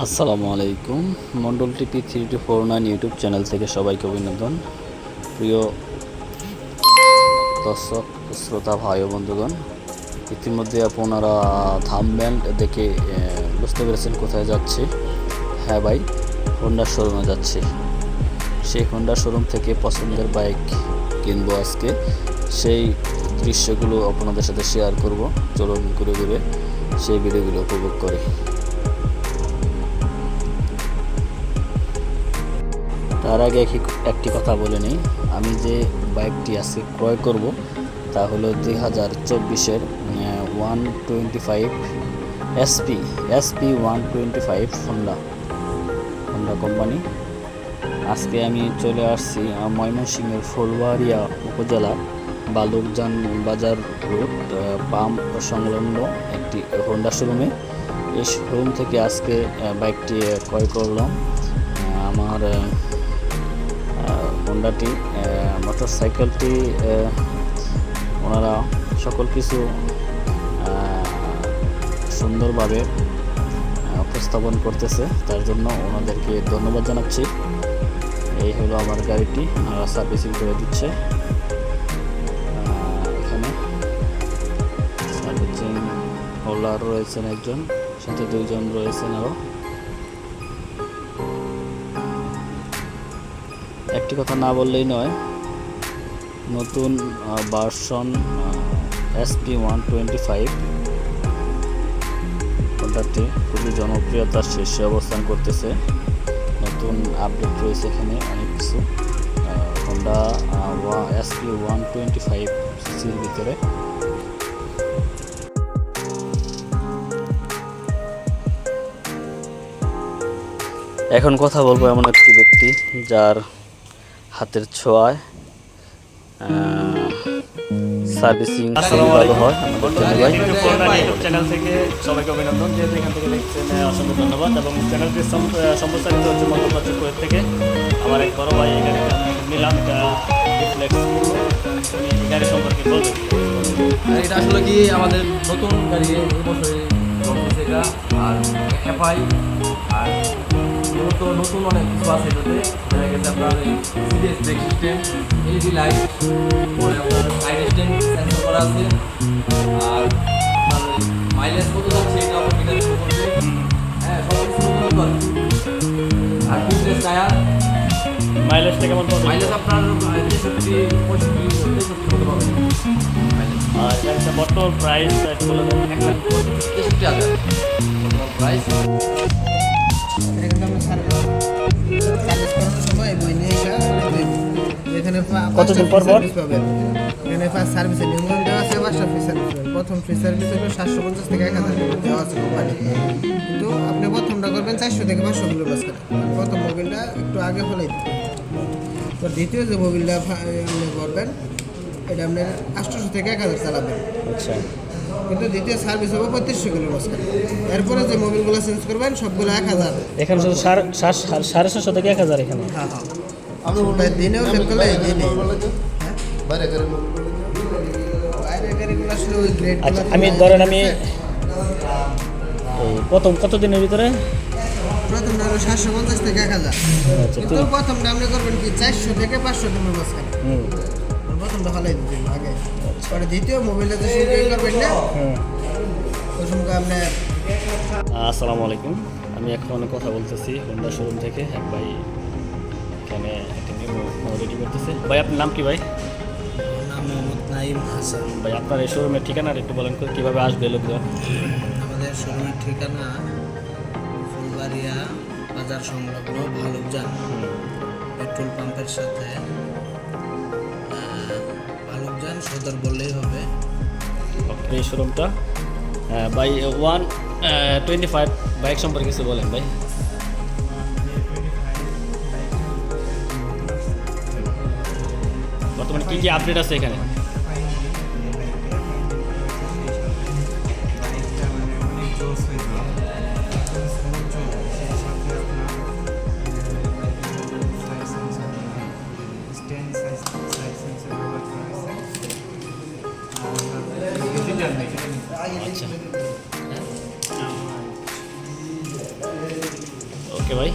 আসসালামু আলাইকুম। Mondal TP three two four nine YouTube channel থেকে সবাইকে অভিনন্দন। প্রিয় দর্শক, শ্রোতা, ভাই ও বন্ধুগণ, ইতিমধ্যে আপনারা থামব্যান্ড দেখে বুঝতে পেরেছেন কোথায় যাচ্ছে। হ্যাঁ ভাই, হোন্ডা শোরুমে যাচ্ছে। সেই হোন্ডা শোরুম থেকে পছন্দের বাইক কিনবো আজকে। সেই দৃশ্যগুলো আপনাদের সাথে শেয়ার করব। চলুন ঘুরে ঘুরে সেই ভিডিওগুলো উপভোগ করি। তার আগে একটি কথা বলে নিই। আমি যে বাইকটি আজকে ক্রয় করব, তা হলো দুই হাজার চব্বিশের one twenty five SP SP one twenty five Honda Honda company আজকে আমি চলে আসছি ময়মনসিংহের ফুলবাড়িয়া উপজেলা, বালুরজান বাজার রোড পাম্প সংলগ্ন একটি হোন্ডা শোরুমে এই শোরুম থেকে আজকে বাইকটি ক্রয় করলাম। আমার হোন্ডাটি মোটর সাইকেলটি ওনারা সকল কিছু সুন্দরভাবে উপস্থাপন করতেছে। তার জন্য ওনাদেরকে ধন্যবাদ জানাচ্ছি। এই হলো আমার গাড়িটি, ওনারা সার্ভিসিং করে দিচ্ছে। এখানে সার্ভিসিং হোল্ডার রয়েছেন একজন, সাথে দুইজন রয়েছেন আরও একটি কথা না বললেই নয়, নতুন version SP one twenty five হোন্ডাটি খুবই জনপ্রিয়তার শীর্ষে অবস্থান করতেছে। নতুন আপডেট রয়েছে এখানে অনেক কিছু। Honda SP one twenty five সিসির ভিতরে। এখন কথা বলব এমন একটি ব্যক্তি যার হাতের ছোঁয়ায় সার্ভিসিং খুবই ভালো হয়। চ্যানেল থেকে সবাইকে অভিনন্দন যেহেতু এখান থেকে দেখছেন অসংখ্য ধন্যবাদ। এবং চ্যানেলটি সম্প্রচারিত হচ্ছে মধ্যপ্রাচ্য থেকে। আমার এক বড় ভাই আমি নিলাম এই গাড়ি সম্পর্কে বলবেন এটা আসলে কি আমাদের নতুন গাড়ি এই বছরে এটা আর এফআই আর মূলত নতুন অনেক কিছু আছে এটাতে দেখা গেছে আপনার serious brake system LED light পরে আপনার সাইড স্ট্যান্ড সেন্সর করা আছে আর মাইলেজ কত যাচ্ছে এটা আপনার মিটার করবে হ্যাঁ সব কিছু নতুন নতুন আর ফিটনেস টায়ার। মাইলেজটা কেমন পাবেন? মাইলেজ আপনার তেষট্টি পঁয়ষট্টি তেষট্টি মতো পাবেন? আর গাড়িটা বর্তমান প্রাইস এক লাখ তেষট্টি হাজার। প্রাইস কতদিন পর পর? পাবেন ফার্স্ট সার্ভিসের দেওয়া আছে পাঁচটা ফ্রি সার্ভিস প্রথম ফ্রি সার্ভিস হলো সাতশো পঞ্চাশ থেকে এক হাজার টাকা দেওয়া আছে কোম্পানি কিন্তু আপনি প্রথমটা করবেন চারশো থেকে পাঁচশো কিলো বাস প্রথম মোবিলটা একটু আগে দিবেন তো দ্বিতীয় যে মোবিলটা করবেন এটা আপনার আটশোশো থেকে এক হাজার চালাবেন। আচ্ছা। কিন্তু দ্বিতীয় সার্ভিস হবে পঁয়ত্রিশশো কিলো বাস করে। এরপরে যে মোবিলগুলো চেঞ্জ করবেন সবগুলো এক হাজার। এখানে শুধু সাড়ে সাতশো থেকে এক হাজার এখানে? হ্যাঁ হ্যাঁ। দিনেও চেক করলে দিনে গ্রেড আচ্ছা আমি ধরেন আমি প্রথম কত দিনের ভিতরে? সাতশো পঞ্চাশ থেকে এক হাজার। আচ্ছা কিন্তু প্রথমটা আপনি করবেন কি চারশো থেকে পাঁচশো কিলো মাঝখানে। হুম। প্রথমটা ফালাই দিবেন আগে। পরে দ্বিতীয় মোবাইলে করবেন না। হুম। ওই সময় আপনার আসসালামু আলাইকুম। আমি এখন কথা বলতেছি হোন্ডা শোরুম থেকে এক ভাই। এখানে একটা রেডি করতেছে। ভাই আপনার নাম কি ভাই? নাম মোহাম্মদ নাইম হাসান। ভাই আপনার এই শোরুমের ঠিকানাটা একটু বলেন কীভাবে আসবে লোকজন? আমাদের শোরুমের ঠিকানা ফুলবাড়িয়া বাজার সংলগ্ন ভালুকজান পেট্রোল পাম্পের সাথে ভালুকজান সদর বললেই হবে। এই শোরুমটা? ভাই ওয়ান টোয়েন্টি ফাইভ বাইক সম্পর্কে কিছু বলেন ভাই। বর্তমানে কী কী আপডেট আছে এখানে আচ্ছা ওকে ভাই